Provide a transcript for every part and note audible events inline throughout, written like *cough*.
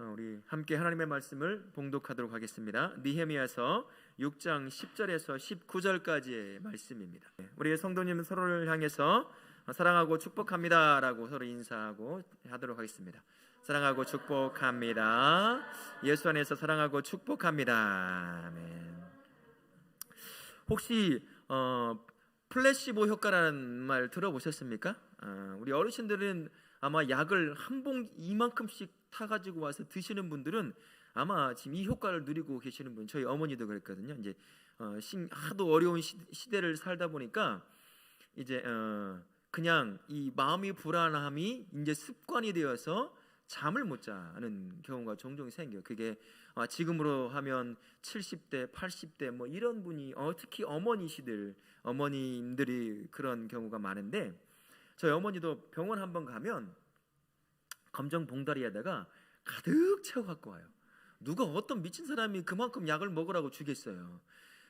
어, 우리 함께 하나님의 말씀을 봉독하도록 하겠습니다. 니헤미야서 6장 10절에서 19절까지의 말씀입니다. 네, 우리 성도님 서로를 향해서 사랑하고 축복합니다라고 서로 인사하고 하도록 하겠습니다. 사랑하고 축복합니다. 예수 안에서 사랑하고 축복합니다. 아멘. 혹시 어, 플래시보 효과라는 말 들어보셨습니까? 어, 우리 어르신들은 아마 약을 한 봉 이만큼씩 타 가지고 와서 드시는 분들은 아마 지금 이 효과를 누리고 계시는 분 저희 어머니도 그랬거든요. 이제 어, 신- 하도 어려운 시, 시대를 살다 보니까 이제 어, 그냥 이 마음이 불안함이 이제 습관이 되어서 잠을 못 자는 경우가 종종 생겨요. 그게 아, 지금으로 하면 70대, 80대 뭐 이런 분이 어, 특히 어머니시들 어머님들이 그런 경우가 많은데 저희 어머니도 병원 한번 가면 검정 봉다리에다가 가득 채워 갖고 와요. 누가 어떤 미친 사람이 그만큼 약을 먹으라고 주겠어요.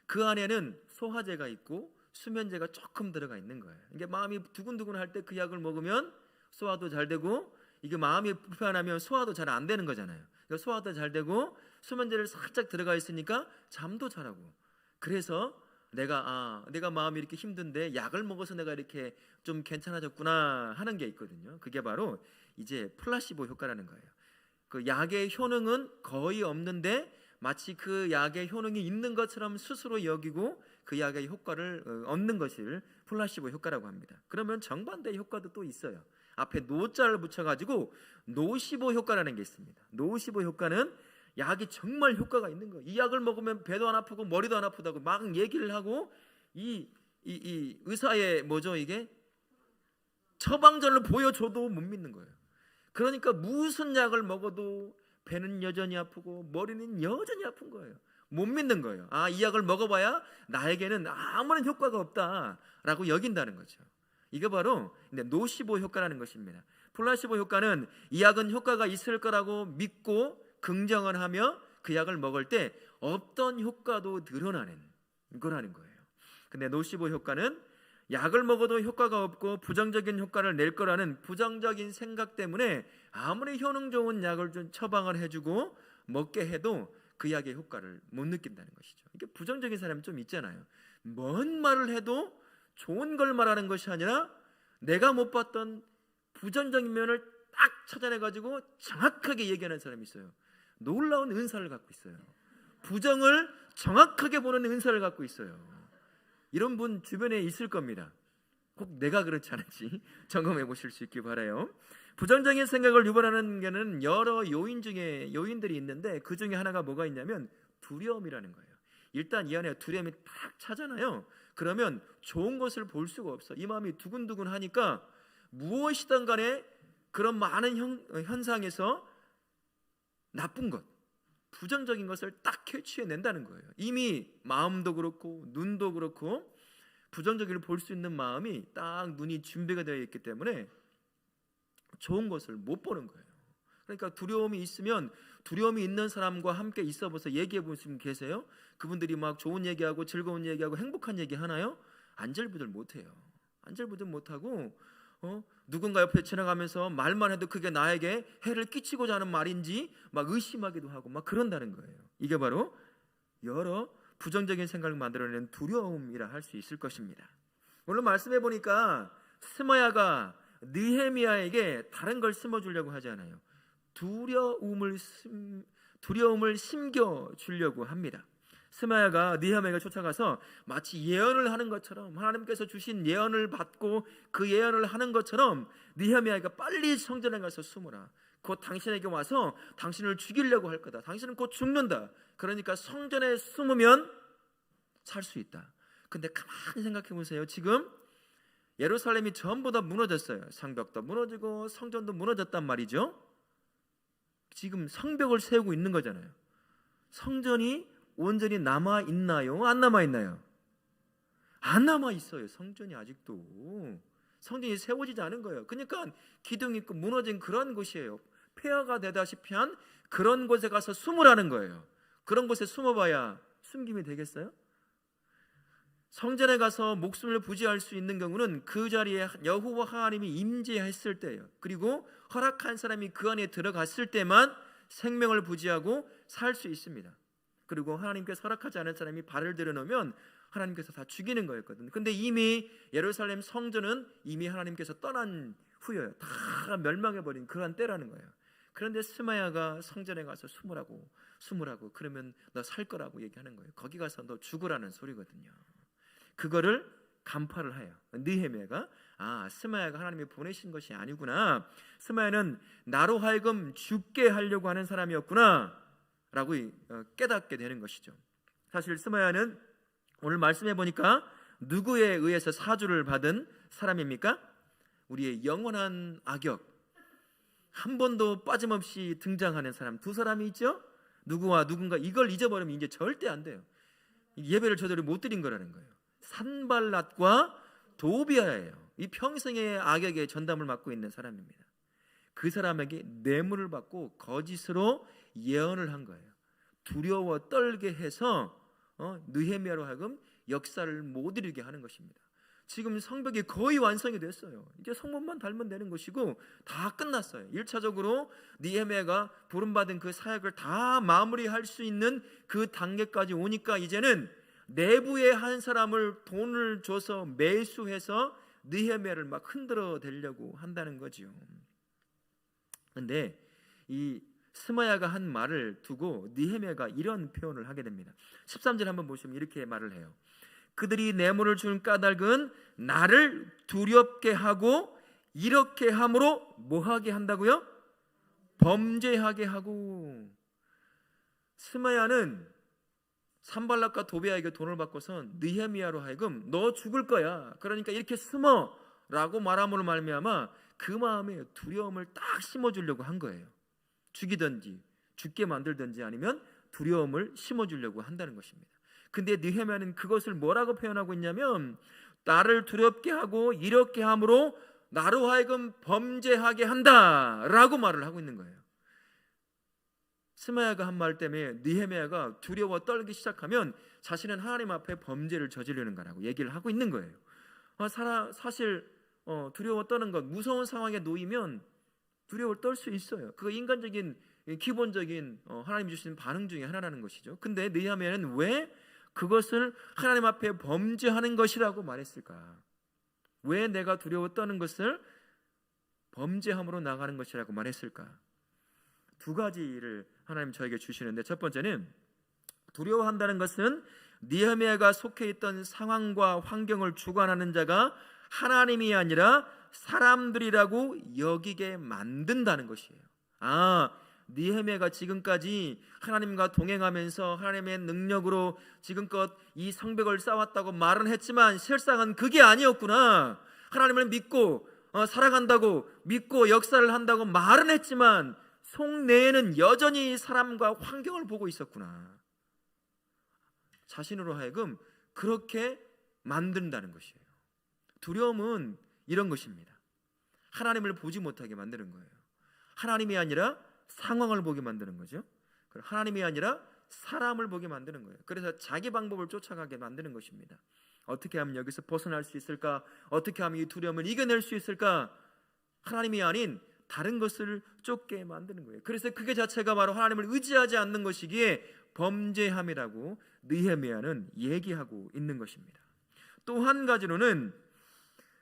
그 안에는 소화제가 있고 수면제가 조금 들어가 있는 거예요. 이게 마음이 두근두근 할 때 그 약을 먹으면 소화도 잘 되고 이게 마음이 불편하면 소화도 잘 안 되는 거잖아요. 그러니까 소화도 잘 되고 수면제를 살짝 들어가 있으니까 잠도 잘하고. 그래서 내가 아 내가 마음이 이렇게 힘든데 약을 먹어서 내가 이렇게 좀 괜찮아졌구나 하는 게 있거든요. 그게 바로 이제 플라시보 효과라는 거예요. 그 약의 효능은 거의 없는데 마치 그 약의 효능이 있는 것처럼 스스로 여기고 그 약의 효과를 어, 얻는 것을 플라시보 효과라고 합니다. 그러면 정반대 효과도 또 있어요. 앞에 노자를 붙여가지고 노시보 효과라는 게 있습니다. 노시보 효과는 약이 정말 효과가 있는 거예요. 이 약을 먹으면 배도 안 아프고 머리도 안 아프다고 막 얘기를 하고 이, 이, 이 의사의 뭐죠 이게 처방전을 보여줘도 못 믿는 거예요. 그러니까 무슨 약을 먹어도 배는 여전히 아프고 머리는 여전히 아픈 거예요. 못 믿는 거예요. 아, 이 약을 먹어봐야 나에게는 아무런 효과가 없다라고 여긴다는 거죠. 이게 바로 노시보 효과라는 것입니다. 플라시보 효과는 이 약은 효과가 있을 거라고 믿고 긍정을 하며 그 약을 먹을 때 없던 효과도 드러나는 거라는 거예요. 근데 노시보 효과는 약을 먹어도 효과가 없고 부정적인 효과를 낼 거라는 부정적인 생각 때문에 아무리 효능 좋은 약을 좀 처방을 해주고 먹게 해도 그 약의 효과를 못 느낀다는 것이죠. 이게 부정적인 사람이 좀 있잖아요. 뭔 말을 해도 좋은 걸 말하는 것이 아니라 내가 못 봤던 부정적인 면을 딱 찾아내 가지고 정확하게 얘기하는 사람이 있어요. 놀라운 은사를 갖고 있어요. 부정을 정확하게 보는 은사를 갖고 있어요. 이런 분 주변에 있을 겁니다. 꼭 내가 그렇지 않은지 *laughs* 점검해 보실 수 있길 바라요. 부정적인 생각을 유발하는 게는 여러 요인 중에 요인들이 있는데 그 중에 하나가 뭐가 있냐면 두려움이라는 거예요. 일단 이 안에 두려움이 딱 차잖아요. 그러면 좋은 것을 볼 수가 없어. 이 마음이 두근두근 하니까 무엇이든 간에 그런 많은 현, 현상에서 나쁜 것, 부정적인 것을 딱 캐치해낸다는 거예요. 이미 마음도 그렇고 눈도 그렇고 부정적인을 볼수 있는 마음이 딱 눈이 준비가 되어 있기 때문에 좋은 것을 못 보는 거예요. 그러니까 두려움이 있으면 두려움이 있는 사람과 함께 있어 보세요. 얘기해 보시면 계세요? 그분들이 막 좋은 얘기하고 즐거운 얘기하고 행복한 얘기 하나요? 안절부절 못 해요. 안절부절 못 하고 어? 누군가 옆에 지나가면서 말만 해도 그게 나에게 해를 끼치고자 하는 말인지 막 의심하기도 하고 막 그런다는 거예요. 이게 바로 여러 부정적인 생각을 만들어내는 두려움이라 할 수 있을 것입니다. 오늘 말씀해 보니까 스마야가 느헤미야에게 다른 걸 심어주려고 하지 않아요. 두려움을 심, 두려움을 심겨 주려고 합니다. 스마야가 느헤미야에게 쫓아가서 마치 예언을 하는 것처럼 하나님께서 주신 예언을 받고 그 예언을 하는 것처럼 느헤미야가 빨리 성전에 가서 숨으라. 곧 당신에게 와서 당신을 죽이려고 할 거다. 당신은 곧 죽는다. 그러니까 성전에 숨으면 살 수 있다. 근데 가만히 생각해 보세요. 지금 예루살렘이 전부 다 무너졌어요. 성벽도 무너지고 성전도 무너졌단 말이죠. 지금 성벽을 세우고 있는 거잖아요. 성전이 온전히 남아 있나요? 안 남아 있나요? 안 남아 있어요. 성전이 아직도 성전이 세워지지 않은 거예요. 그러니까 기둥 있고 무너진 그런 곳이에요. 폐허가 되다시피 한 그런 곳에 가서 숨으라는 거예요. 그런 곳에 숨어봐야 숨김이 되겠어요? 성전에 가서 목숨을 부지할 수 있는 경우는 그 자리에 여호와 하나님이 임재했을 때예요. 그리고 허락한 사람이 그 안에 들어갔을 때만 생명을 부지하고 살 수 있습니다. 그리고 하나님께서 허락하지 않은 사람이 발을 들여놓으면 하나님께서 다 죽이는 거였거든요. 근데 이미 예루살렘 성전은 이미 하나님께서 떠난 후여요. 다 멸망해버린 그러한 때라는 거예요. 그런데 스마야가 성전에 가서 숨으라고 숨으라고 그러면 너 살 거라고 얘기하는 거예요. 거기 가서 너 죽으라는 소리거든요. 그거를 간파를 해요. 느헤미야가 아 스마야가 하나님이 보내신 것이 아니구나. 스마야는 나로 하여금 죽게 하려고 하는 사람이었구나 라고 어, 깨닫게 되는 것이죠. 사실 스마야는 오늘 말씀해 보니까 누구에 의해서 사주를 받은 사람입니까? 우리의 영원한 악역 한 번도 빠짐없이 등장하는 사람 두 사람이 있죠. 누구와 누군가 이걸 잊어버리면 이제 절대 안 돼요. 예배를 저들이 못 드린 거라는 거예요. 산발랏과 도비아예요. 이 평생의 악역의 전담을 맡고 있는 사람입니다. 그 사람에게 뇌물을 받고 거짓으로 예언을 한 거예요. 두려워 떨게 해서 어, 느헤미야로 하여금 역사를 못 이루게 하는 것입니다. 지금 성벽이 거의 완성이 됐어요. 이제 성문만 달면 되는 것이고 다 끝났어요. 1차적으로 니헤미야가 부름받은 그 사역을 다 마무리할 수 있는 그 단계까지 오니까 이제는 내부의 한 사람을 돈을 줘서 매수해서 느헤미야를 막 흔들어 대려고 한다는 거지요. 근데 이 스마야가 한 말을 두고 느헤미야가 이런 표현을 하게 됩니다. 13절 한번 보시면 이렇게 말을 해요. 그들이 뇌물을 준 까닭은 나를 두렵게 하고 이렇게 함으로 뭐하게 한다고요? 범죄하게 하고 스마야는 산발락과 도비아에게 돈을 받고선 느헤미야로 하여금 너 죽을 거야. 그러니까 이렇게 숨어라고 말함으로 말미암아 그 마음에 두려움을 딱 심어주려고 한 거예요. 죽이든지 죽게 만들든지 아니면 두려움을 심어주려고 한다는 것입니다. 근데 느헤미야는 그것을 뭐라고 표현하고 있냐면 나를 두렵게 하고 이렇게 함으로 나로 하여금 범죄하게 한다라고 말을 하고 있는 거예요. 스마야가 한 말 때문에 느헤미야가 두려워 떨기 시작하면 자신은 하나님 앞에 범죄를 저지르는 거라고 얘기를 하고 있는 거예요. 아, 사실 어, 두려워 떠는 것 무서운 상황에 놓이면 두려움을 떨수 있어요. 그거 인간적인 기본적인 어, 하나님 주신 반응 중에 하나라는 것이죠. 근데 느헤미야는 왜 그것을 하나님 앞에 범죄하는 것이라고 말했을까? 왜 내가 두려워 떠는 것을 범죄함으로 나가는 것이라고 말했을까? 두 가지를 하나님 저에게 주시는데 첫 번째는 두려워한다는 것은 니헤미야가 속해 있던 상황과 환경을 주관하는 자가 하나님이 아니라 사람들이라고 여기게 만든다는 것이에요. 아, 니헤미야가 지금까지 하나님과 동행하면서 하나님의 능력으로 지금껏 이 성벽을 쌓았다고 말은 했지만 실상은 그게 아니었구나. 하나님을 믿고 어, 살아간다고 믿고 역사를 한다고 말은 했지만 속내에는 여전히 사람과 환경을 보고 있었구나. 자신으로 하여금 그렇게 만든다는 것이에요. 두려움은 이런 것입니다. 하나님을 보지 못하게 만드는 거예요. 하나님이 아니라 상황을 보게 만드는 거죠. 하나님이 아니라 사람을 보게 만드는 거예요. 그래서 자기 방법을 쫓아가게 만드는 것입니다. 어떻게 하면 여기서 벗어날 수 있을까? 어떻게 하면 이 두려움을 이겨낼 수 있을까? 하나님이 아닌 다른 것을 쫓게 만드는 거예요. 그래서 그게 자체가 바로 하나님을 의지하지 않는 것이기에 범죄함이라고 느헤미야는 얘기하고 있는 것입니다. 또 한 가지로는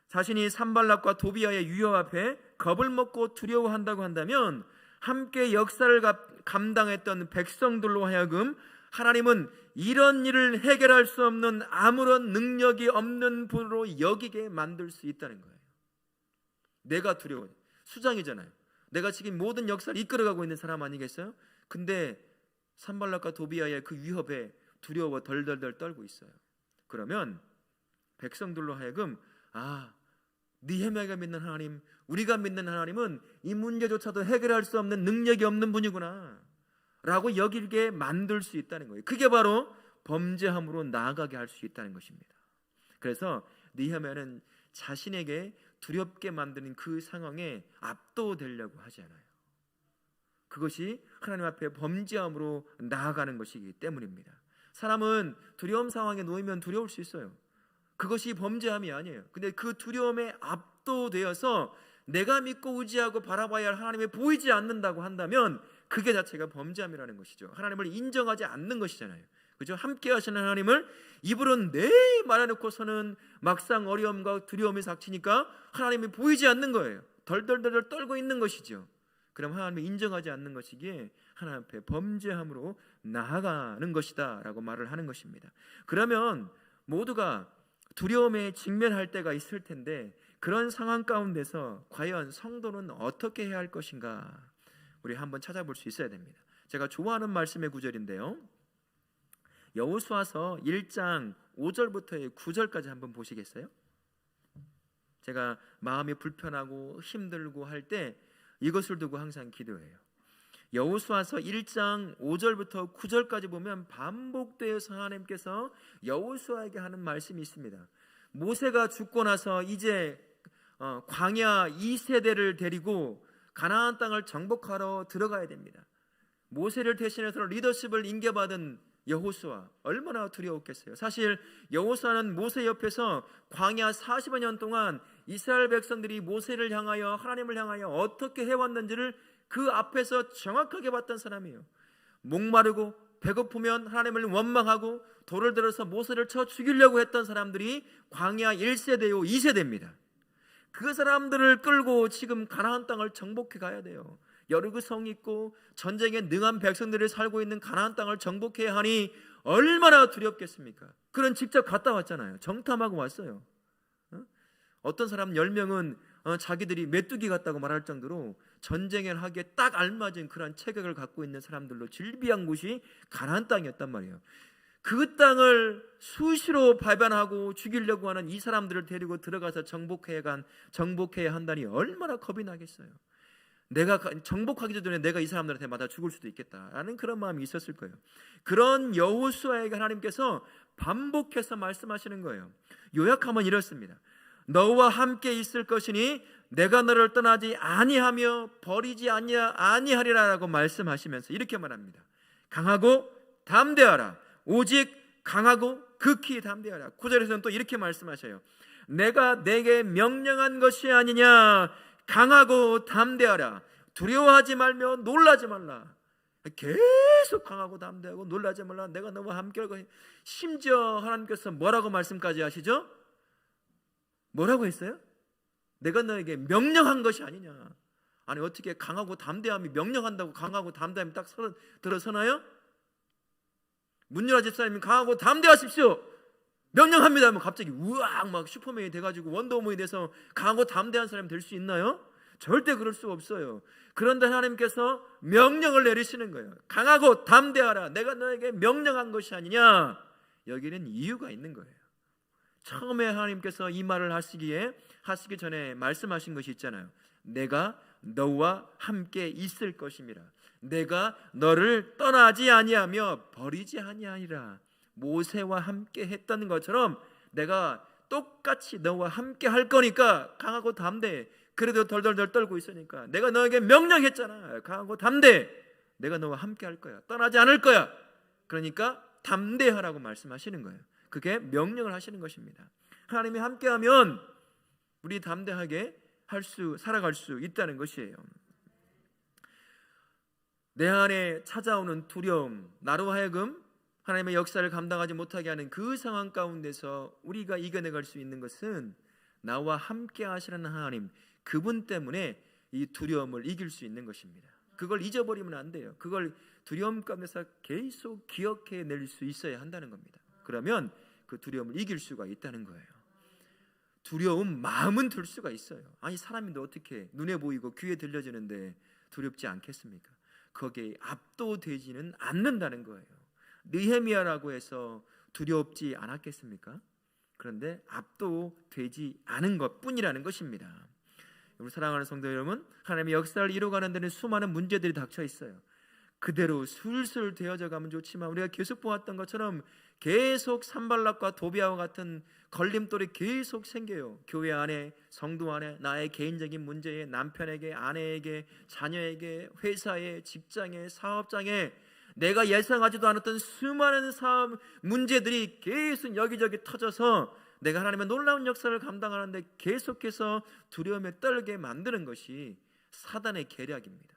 자신이 산발락과 도비아의 유효 앞에 겁을 먹고 두려워한다고 한다면 함께 역사를 감당했던 백성들로 하여금 하나님은 이런 일을 해결할 수 없는 아무런 능력이 없는 분으로 여기게 만들 수 있다는 거예요. 내가 두려워. 수장이잖아요. 내가 지금 모든 역사를 이끌어가고 있는 사람 아니겠어요? 근데 산발락과 도비아의 그 위협에 두려워 덜덜덜 떨고 있어요. 그러면 백성들로 하여금 아 니헤미야가 믿는 하나님, 우리가 믿는 하나님은 이 문제조차도 해결할 수 없는 능력이 없는 분이구나. 라고 여기게 만들 수 있다는 거예요. 그게 바로 범죄함으로 나아가게 할 수 있다는 것입니다. 그래서 니헤미야는 자신에게 두렵게 만드는 그 상황에 압도되려고 하지 않아요. 그것이 하나님 앞에 범죄함으로 나아가는 것이기 때문입니다. 사람은 두려움 상황에 놓이면 두려울 수 있어요. 그것이 범죄함이 아니에요. 근데 그 두려움에 압도되어서 내가 믿고 의지하고 바라봐야 할 하나님이 보이지 않는다고 한다면 그게 자체가 범죄함이라는 것이죠. 하나님을 인정하지 않는 것이잖아요. 그죠? 함께 하시는 하나님을 입으로는 네 말해놓고서는 막상 어려움과 두려움이 닥치니까 하나님이 보이지 않는 거예요. 덜덜덜 떨고 있는 것이죠. 그럼 하나님을 인정하지 않는 것이기에 하나님 앞에 범죄함으로 나아가는 것이다라고 말을 하는 것입니다. 그러면 모두가 두려움에 직면할 때가 있을 텐데 그런 상황 가운데서 과연 성도는 어떻게 해야 할 것인가 우리 한번 찾아볼 수 있어야 됩니다. 제가 좋아하는 말씀의 구절인데요. 여호수아서 1장 5절부터 9절까지 한번 보시겠어요? 제가 마음이 불편하고 힘들고 할 때 이것을 두고 항상 기도해요. 여호수아서 1장 5절부터 9절까지 보면 반복되어서 하나님께서 여호수아에게 하는 말씀이 있습니다. 모세가 죽고 나서 이제 어, 광야 2세대를 데리고 가나안 땅을 정복하러 들어가야 됩니다. 모세를 대신해서 리더십을 인계받은 여호수아 얼마나 두려웠겠어요. 사실 여호수아는 모세 옆에서 광야 40여 년 동안 이스라엘 백성들이 모세를 향하여 하나님을 향하여 어떻게 해왔는지를 그 앞에서 정확하게 봤던 사람이에요. 목마르고 배고프면 하나님을 원망하고 돌을 들어서 모세를 쳐 죽이려고 했던 사람들이 광야 1세대요 2세대입니다. 그 사람들을 끌고 지금 가나안 땅을 정복해 가야 돼요. 여리고 성 있고 전쟁에 능한 백성들이 살고 있는 가나안 땅을 정복해야 하니 얼마나 두렵겠습니까? 그런 직접 갔다 왔잖아요. 정탐하고 왔어요. 어? 어떤 사람 10명은 어, 자기들이 메뚜기 같다고 말할 정도로 전쟁을 하기에 딱 알맞은 그런 체격을 갖고 있는 사람들로 질비한 곳이 가나안 땅이었단 말이에요. 그 땅을 수시로 발견하고 죽이려고 하는 이 사람들을 데리고 들어가서 정복해야 간 정복해야 한다니 얼마나 겁이 나겠어요. 내가 가- 정복하기 전에 내가 이 사람들한테 맞아 죽을 수도 있겠다라는 그런 마음이 있었을 거예요. 그런 여호수아에게 하나님께서 반복해서 말씀하시는 거예요. 요약하면 이렇습니다. 너와 함께 있을 것이니 내가 너를 떠나지 아니하며 버리지 아니하, 아니하리라라고 말씀하시면서 이렇게 말합니다. 강하고 담대하라. 오직 강하고 극히 담대하라. 구절에서는 또 이렇게 말씀하셔요. 내가 내게 명령한 것이 아니냐. 강하고 담대하라. 두려워하지 말며 놀라지 말라. 계속 강하고 담대하고 놀라지 말라. 내가 너와 함께 하고 심지어 하나님께서 뭐라고 말씀까지 하시죠? 뭐라고 했어요? 내가 너에게 명령한 것이 아니냐. 아니 어떻게 강하고 담대함이 명령한다고 강하고 담대함이 딱 서, 들어서나요? 문유라 집사님이 강하고 담대하십시오. 명령합니다 하면 갑자기 우악 막 슈퍼맨이 돼가지고 원더우먼이 돼서 강하고 담대한 사람이 될 수 있나요? 절대 그럴 수 없어요. 그런데 하나님께서 명령을 내리시는 거예요. 강하고 담대하라. 내가 너에게 명령한 것이 아니냐. 여기는 이유가 있는 거예요. 처음에 하나님께서 이 말을 하시기에 하시기 전에 말씀하신 것이 있잖아요. 내가 너와 함께 있을 것임이라. 내가 너를 떠나지 아니하며 버리지 아니하리라. 모세와 함께 했던 것처럼 내가 똑같이 너와 함께 할 거니까 강하고 담대. 그래도 덜덜덜 떨고 있으니까 내가 너에게 명령했잖아. 강하고 담대. 내가 너와 함께 할 거야. 떠나지 않을 거야. 그러니까 담대하라고 말씀하시는 거예요. 그게 명령을 하시는 것입니다. 하나님이 함께하면 우리 담대하게 할 수 살아갈 수 있다는 것이에요. 내 안에 찾아오는 두려움, 나로 하여금 하나님의 역사를 감당하지 못하게 하는 그 상황 가운데서 우리가 이겨내갈 수 있는 것은 나와 함께 하시는 하나님, 그분 때문에 이 두려움을 이길 수 있는 것입니다. 그걸 잊어버리면 안 돼요. 그걸 두려움 가운데서 계속 기억해 낼 수 있어야 한다는 겁니다. 그러면 그 두려움을 이길 수가 있다는 거예요. 두려움 마음은 들 수가 있어요. 아니 사람인데 어떻게 눈에 보이고 귀에 들려지는데 두렵지 않겠습니까? 거기에 압도되지는 않는다는 거예요. 느헤미야라고 해서 두렵지 않았겠습니까? 그런데 압도되지 않은 것뿐이라는 것입니다. 우리 사랑하는 성도 여러분, 하나님의 역사를 이루어가는 데는 수많은 문제들이 닥쳐 있어요. 그대로 술술 되어져 가면 좋지만 우리가 계속 보았던 것처럼 계속 산발락과 도비아와 같은 걸림돌이 계속 생겨요. 교회 안에, 성도 안에, 나의 개인적인 문제에, 남편에게, 아내에게, 자녀에게, 회사에, 직장에, 사업장에 내가 예상하지도 않았던 수많은 사업 문제들이 계속 여기저기 터져서 내가 하나님의 놀라운 역사를 감당하는데 계속해서 두려움에 떨게 만드는 것이 사단의 계략입니다.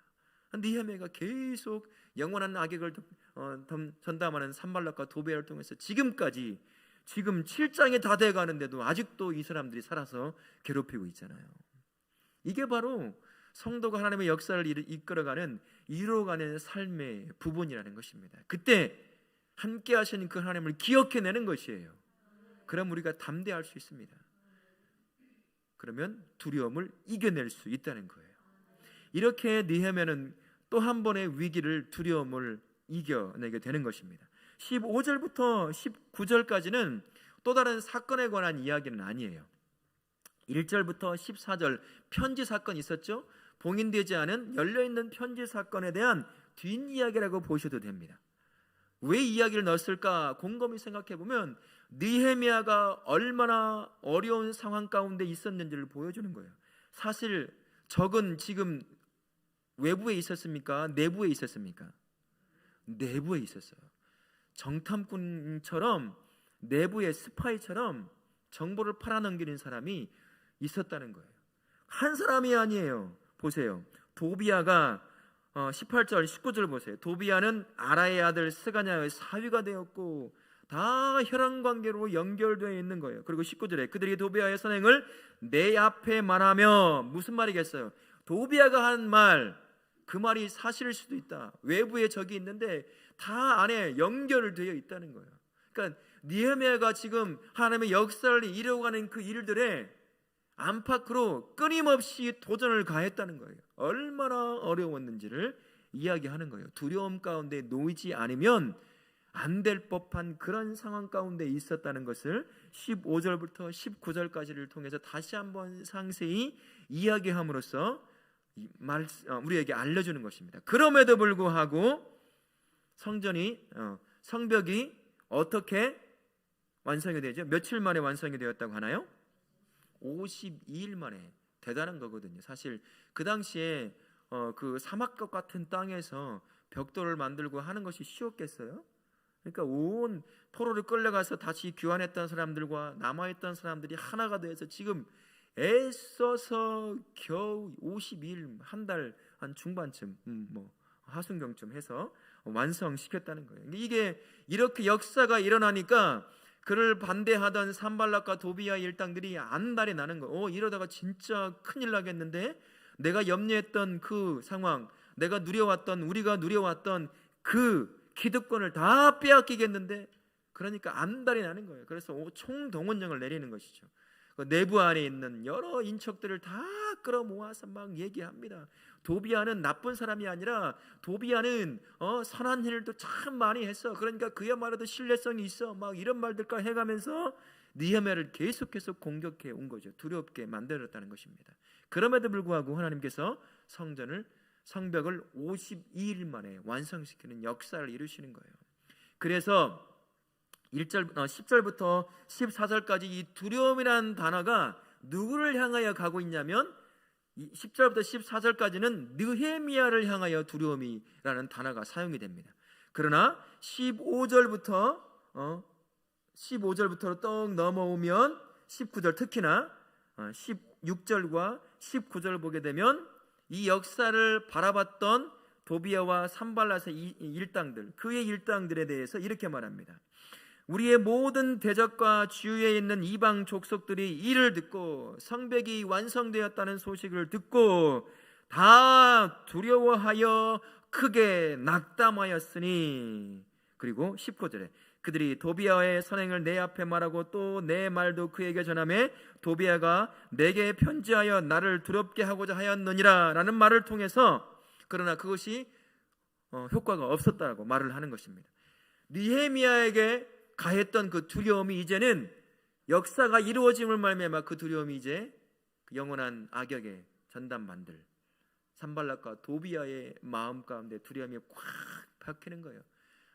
니헤미야가 계속 영원한 악역을 어, 덤- 전담하는 산발락과 도베를 통해서 지금까지 지금 7장이 다 돼가는데도 아직도 이 사람들이 살아서 괴롭히고 있잖아요. 이게 바로 성도가 하나님의 역사를 이끌어가는 이루어가는 삶의 부분이라는 것입니다. 그때 함께 하시는 그 하나님을 기억해내는 것이에요. 그럼 우리가 담대할 수 있습니다. 그러면 두려움을 이겨낼 수 있다는 거예요. 이렇게 니헤미야는 또 한 번의 위기를 두려움을 이겨내게 되는 것입니다. 15절부터 19절까지는 또 다른 사건에 관한 이야기는 아니에요. 1절부터 14절 편지 사건 있었죠? 봉인되지 않은 열려 있는 편지 사건에 대한 뒷이야기라고 보셔도 됩니다. 왜 이야기를 넣었을까 곰곰이 생각해 보면 느헤미야가 얼마나 어려운 상황 가운데 있었는지를 보여주는 거예요. 사실 적은 지금 외부에 있었습니까? 내부에 있었습니까? 내부에 있었어요. 정탐꾼처럼 내부의 스파이처럼 정보를 팔아넘기는 사람이 있었다는 거예요. 한 사람이 아니에요. 보세요. 도비아가 어, 18절, 19절 보세요. 도비아는 아라의 아들 스가냐의 사위가 되었고 다 혈연 관계로 연결되어 있는 거예요. 그리고 19절에 그들이 도비아의 선행을 내 앞에 말하며 무슨 말이겠어요? 도비아가 한 말, 그 말이 사실일 수도 있다. 외부에 적이 있는데 다 안에 연결되어 있다는 거예요. 그러니까 니헤미야가 지금 하나님의 역사를 이루어가는 그 일들에 안팎으로 끊임없이 도전을 가했다는 거예요. 얼마나 어려웠는지를 이야기하는 거예요. 두려움 가운데 놓이지 않으면 안 될 법한 그런 상황 가운데 있었다는 것을 15절부터 19절까지를 통해서 다시 한번 상세히 이야기함으로써 이 말, 어, 우리에게 알려주는 것입니다. 그럼에도 불구하고 성전이 어, 성벽이 어떻게 완성이 되죠? 며칠 만에 완성이 되었다고 하나요? 52일 만에 대단한 거거든요. 사실 그 당시에 어, 그 사막과 같은 땅에서 벽돌을 만들고 하는 것이 쉬웠겠어요? 그러니까 온 포로를 끌려가서 다시 귀환했던 사람들과 남아있던 사람들이 하나가 돼서 지금 애써서 겨우 52일 한 달 한 중반쯤 음, 뭐 하순경쯤 해서 완성시켰다는 거예요. 이게 이렇게 역사가 일어나니까 그를 반대하던 산발락과 도비아 일당들이 안달이 나는 거예요. 어, 이러다가 진짜 큰일 나겠는데 내가 염려했던 그 상황, 내가 누려왔던 우리가 누려왔던 그 기득권을 다 빼앗기겠는데 그러니까 안달이 나는 거예요. 그래서 총동원령을 내리는 것이죠. 그 내부 안에 있는 여러 인척들을 다 끌어모아서 막 얘기합니다. 도비아는 나쁜 사람이 아니라 도비아는 어, 선한 일도 참 많이 했어. 그러니까 그야말로도 신뢰성이 있어. 막 이런 말들까 해가면서 니헤미야를 계속해서 공격해 온 거죠. 두렵게 만들었다는 것입니다. 그럼에도 불구하고 하나님께서 성전을 성벽을 52일 만에 완성시키는 역사를 이루시는 거예요. 그래서 1절 어, 10절부터 14절까지 이 두려움이라는 단어가 누구를 향하여 가고 있냐면 10절부터 14절까지는 느헤미야를 향하여 두려움이라는 단어가 사용이 됩니다. 그러나 15절부터 어 15절부터 떡 넘어오면 19절 특히나 16절과 19절 보게 되면 이 역사를 바라봤던 도비아와 산발라의 일당들 그의 일당들에 대해서 이렇게 말합니다. 우리의 모든 대적과 주위에 있는 이방 족속들이 이를 듣고 성벽이 완성되었다는 소식을 듣고 다 두려워하여 크게 낙담하였으니 그리고 19절에 그들이 도비아의 선행을 내 앞에 말하고 또 내 말도 그에게 전함에 도비아가 내게 편지하여 나를 두렵게 하고자 하였느니라 라는 말을 통해서 그러나 그것이 어, 효과가 없었다고 말을 하는 것입니다. 니헤미야에게 가했던 그 두려움이 이제는 역사가 이루어짐을 말미암아 그 두려움이 이제 그 영원한 악역의 전담반들 산발락과 도비아의 마음 가운데 두려움이 꽉 박히는 거예요.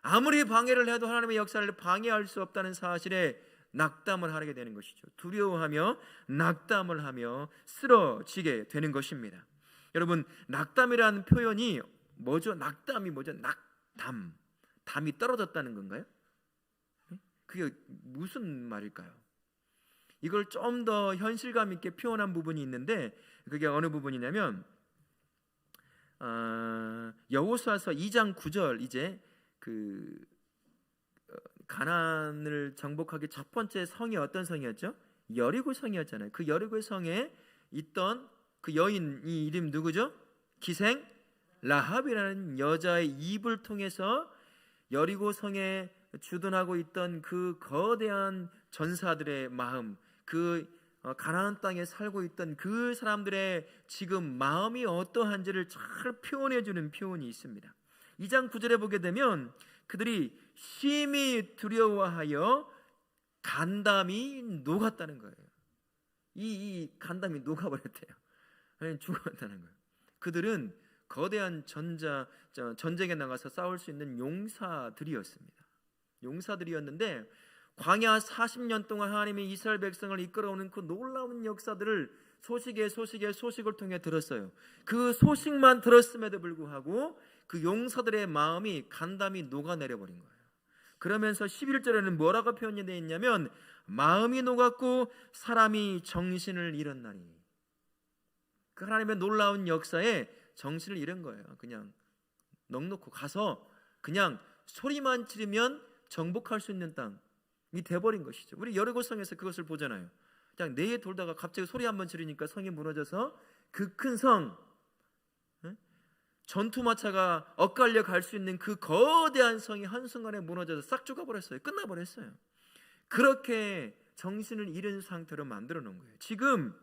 아무리 방해를 해도 하나님의 역사를 방해할 수 없다는 사실에 낙담을 하게 되는 것이죠. 두려워하며 낙담을 하며 쓰러지게 되는 것입니다. 여러분 낙담이라는 표현이 뭐죠? 낙담이 뭐죠? 낙담 담이 떨어졌다는 건가요? 그게 무슨 말일까요? 이걸 좀 더 현실감 있게 표현한 부분이 있는데 그게 어느 부분이냐면 아, 여호수아서 2장 9절 이제 그 어, 가나안을 정복하기 첫 번째 성이 어떤 성이었죠? 여리고 성이었잖아요. 그 여리고 성에 있던 그 여인이 이름 누구죠? 기생 라합이라는 여자의 입을 통해서 여리고 성에 주둔하고 있던 그 거대한 전사들의 마음, 그 어, 가나안 땅에 살고 있던 그 사람들의 지금 마음이 어떠한지를 잘 표현해 주는 표현이 있습니다. 2장 9절에 보게 되면 그들이 심히 두려워하여 간담이 녹았다는 거예요. 이, 이 간담이 녹아버렸대요. 죽었다는 거예요. 그들은 거대한 전자 전쟁에 나가서 싸울 수 있는 용사들이었습니다. 용사들이었는데 광야 40년 동안 하나님이 이스라엘 백성을 이끌어오는 그 놀라운 역사들을 소식에 소식에 소식을 통해 들었어요. 그 소식만 들었음에도 불구하고 그 용사들의 마음이 간담이 녹아내려 버린 거예요. 그러면서 11절에는 뭐라고 표현이 되어 있냐면 마음이 녹았고 사람이 정신을 잃었나니 그 하나님의 놀라운 역사에 정신을 잃은 거예요. 그냥 넉넉고 가서 그냥 소리만 지르면 정복할 수 있는 땅이 돼버린 것이죠. 우리 여리고성에서 그것을 보잖아요. 그냥 내에 돌다가 갑자기 소리 한번 지르니까 성이 무너져서 그 큰 성, 전투마차가 엇갈려 갈 수 있는 그 거대한 성이 한순간에 무너져서 싹 죽어버렸어요. 끝나버렸어요. 그렇게 정신을 잃은 상태로 만들어 놓은 거예요. 지금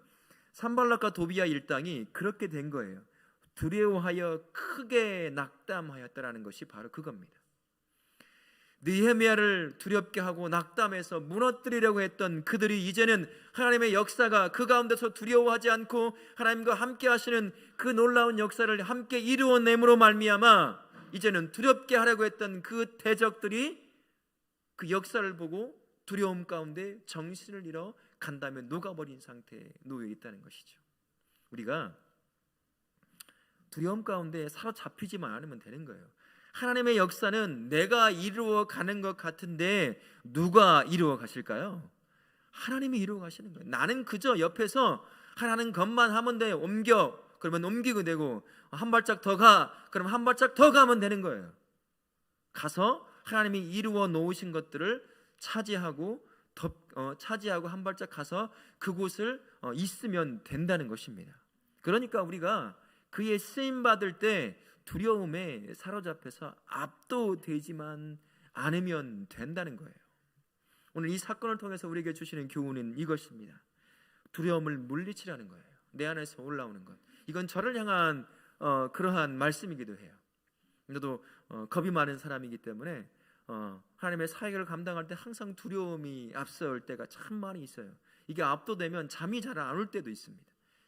산발락과 도비아 일당이 그렇게 된 거예요. 두려워하여 크게 낙담하였다라는 것이 바로 그겁니다. 느헤미야를 두렵게 하고 낙담해서 무너뜨리려고 했던 그들이 이제는 하나님의 역사가 그 가운데서 두려워하지 않고 하나님과 함께 하시는 그 놀라운 역사를 함께 이루어냄으로 말미암아 이제는 두렵게 하려고 했던 그 대적들이 그 역사를 보고 두려움 가운데 정신을 잃어 간다면 녹아버린 상태에 놓여 있다는 것이죠. 우리가 두려움 가운데 사로잡히지만 않으면 되는 거예요. 하나님의 역사는 내가 이루어 가는 것 같은데 누가 이루어 가실까요? 하나님이 이루어 가시는 거예요. 나는 그저 옆에서 하라는 것만 하면 돼. 옮겨. 그러면 옮기고 되고 한 발짝 더 가. 그러면 한 발짝 더 가면 되는 거예요. 가서 하나님이 이루어 놓으신 것들을 차지하고 덮, 어, 차지하고 한 발짝 가서 그곳을 어, 있으면 된다는 것입니다. 그러니까 우리가 그의 쓰임 받을 때 두려움에 사로잡혀서 압도되지만 않으면 된다는 거예요. 오늘 이 사건을 통해서 우리에게 주시는 교훈은 이것입니다. 두려움을 물리치라는 거예요. 내 안에서 올라오는 것. 이건 저를 향한 어, 그러한 말씀이기도 해요. 저도 어, 겁이 많은 사람이기 때문에 어, 하나님의 사역을 감당할 때 항상 두려움이 앞서올 때가 참 많이 있어요. 이게 압도되면 잠이 잘 안 올 때도 있습니다.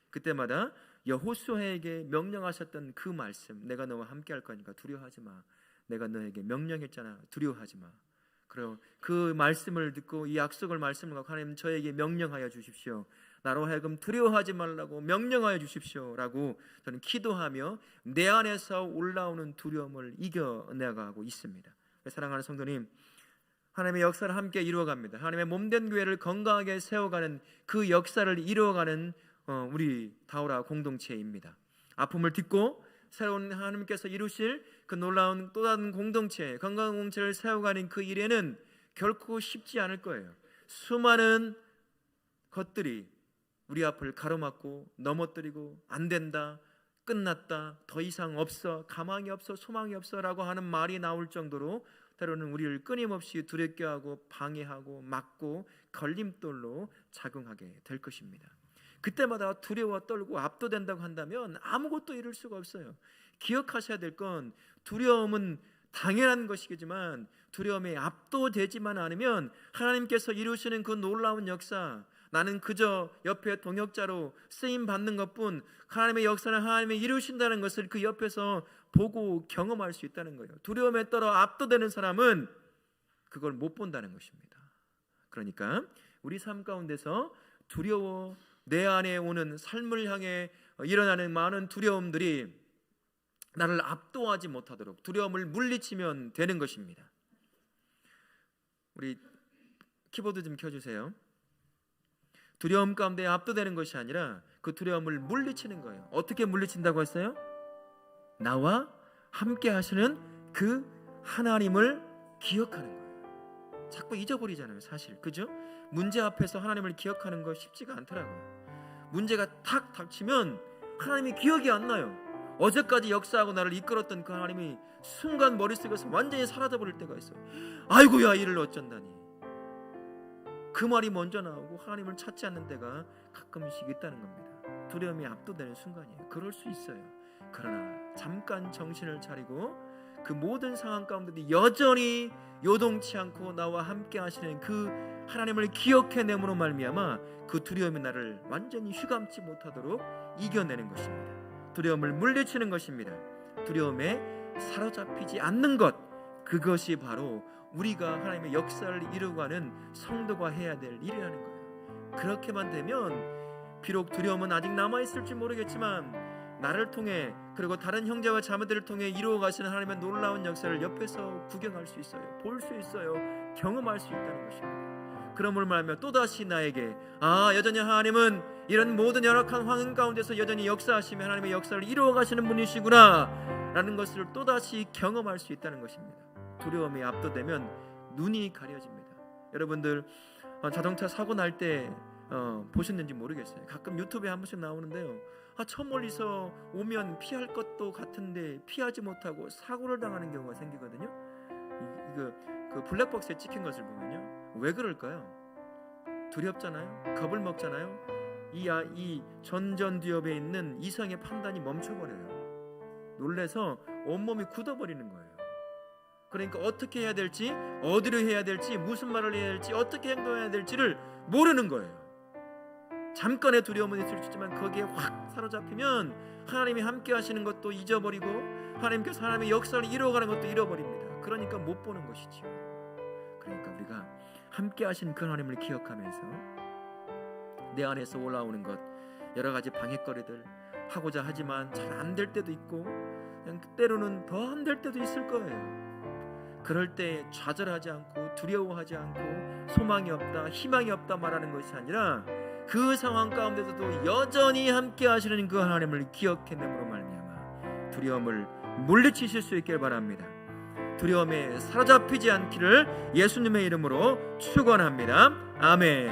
그때마다 여호수아에게 명령하셨던 그 말씀 내가 너와 함께 할 거니까 두려워하지 마. 내가 너에게 명령했잖아. 두려워하지 마. 그럼 그 말씀을 듣고 이 약속을 말씀을 갖고 하나님 저에게 명령하여 주십시오. 나로 하여금 두려워하지 말라고 명령하여 주십시오라고 저는 기도하며 내 안에서 올라오는 두려움을 이겨내가고 있습니다. 사랑하는 성도님, 하나님의 역사를 함께 이루어갑니다. 하나님의 몸된 교회를 건강하게 세워가는 그 역사를 이루어가는 어, 우리 다우라 공동체입니다. 아픔을 딛고 새로운 하나님께서 이루실 그 놀라운 또 다른 공동체, 건강한 공동체를 세워가는 그 일에는 결코 쉽지 않을 거예요. 수많은 것들이 우리 앞을 가로막고 넘어뜨리고 안 된다, 끝났다, 더 이상 없어, 가망이 없어, 소망이 없어라고 하는 말이 나올 정도로 때로는 우리를 끊임없이 두렵게 하고 방해하고 막고 걸림돌로 작용하게 될 것입니다. 그때마다 두려워 떨고 압도된다고 한다면 아무것도 이룰 수가 없어요. 기억하셔야 될 건 두려움은 당연한 것이겠지만 두려움에 압도되지만 않으면 하나님께서 이루시는 그 놀라운 역사 나는 그저 옆에 동역자로 쓰임 받는 것뿐 하나님의 역사는 하나님이 이루신다는 것을 그 옆에서 보고 경험할 수 있다는 거예요. 두려움에 떨어 압도되는 사람은 그걸 못 본다는 것입니다. 그러니까 우리 삶 가운데서 두려워 내 안에 오는 삶을 향해 일어나는 많은 두려움들이 나를 압도하지 못하도록 두려움을 물리치면 되는 것입니다. 우리 키보드 좀 켜주세요. 두려움 가운데 압도되는 것이 아니라 그 두려움을 물리치는 거예요. 어떻게 물리친다고 했어요? 나와 함께 하시는 그 하나님을 기억하는 거예요. 자꾸 잊어버리잖아요, 사실. 그죠? 문제 앞에서 하나님을 기억하는 거 쉽지가 않더라고요. 문제가 탁 닥치면 하나님이 기억이 안 나요. 어제까지 역사하고 나를 이끌었던 그 하나님이 순간 머릿속에서 완전히 사라져 버릴 때가 있어요. 아이고야 이를 어쩐다니. 그 말이 먼저 나오고 하나님을 찾지 않는 때가 가끔씩 있다는 겁니다. 두려움이 압도되는 순간이에요. 그럴 수 있어요. 그러나 잠깐 정신을 차리고 그 모든 상황 가운데도 여전히 요동치 않고 나와 함께 하시는 그 하나님을 기억해냄으로 말미암아 그 두려움이 나를 완전히 휘감지 못하도록 이겨내는 것입니다. 두려움을 물리치는 것입니다. 두려움에 사로잡히지 않는 것 그것이 바로 우리가 하나님의 역사를 이루어가는 성도가 해야 될 일이라는 거예요. 그렇게만 되면 비록 두려움은 아직 남아 있을지 모르겠지만 나를 통해 그리고 다른 형제와 자매들을 통해 이루어 가시는 하나님의 놀라운 역사를 옆에서 구경할 수 있어요. 볼 수 있어요. 경험할 수 있다는 것입니다. 그러므로 말하면 또다시 나에게 아 여전히 하나님은 이런 모든 열악한 환경 가운데서 여전히 역사하시며 하나님의 역사를 이루어 가시는 분이시구나 라는 것을 또다시 경험할 수 있다는 것입니다. 두려움이 압도되면 눈이 가려집니다. 여러분들 어, 자동차 사고 날때 어, 보셨는지 모르겠어요. 가끔 유튜브에 한 번씩 나오는데요. 아, 저 멀리서 오면 피할 것도 같은데 피하지 못하고 사고를 당하는 경우가 생기거든요. 이, 이거 그 블랙박스에 찍힌 것을 보면요. 왜 그럴까요? 두렵잖아요. 겁을 먹잖아요. 이, 아, 이 전전두엽에 있는 이성의 판단이 멈춰버려요. 놀래서 온몸이 굳어버리는 거예요. 그러니까 어떻게 해야 될지, 어디로 해야 될지, 무슨 말을 해야 될지, 어떻게 행동해야 될지를 모르는 거예요. 잠깐의 두려움은 있을 수 있지만 거기에 확 사로잡히면 하나님이 함께 하시는 것도 잊어버리고 하나님께서 하나님의 역사를 이루어가는 것도 잃어버립니다. 그러니까 못 보는 것이지요. 그러니까 우리가 함께 하신 그 하나님을 기억하면서 내 안에서 올라오는 것 여러 가지 방해거리들 하고자 하지만 잘 안 될 때도 있고 그냥 때로는 더 안 될 때도 있을 거예요. 그럴 때 좌절하지 않고 두려워하지 않고 소망이 없다, 희망이 없다 말하는 것이 아니라 그 상황 가운데서도 여전히 함께 하시는 그 하나님을 기억해냄으로 말미암아 두려움을 물리치실 수 있길 바랍니다. 두려움에 사로잡히지 않기를 예수님의 이름으로 축원합니다. 아멘.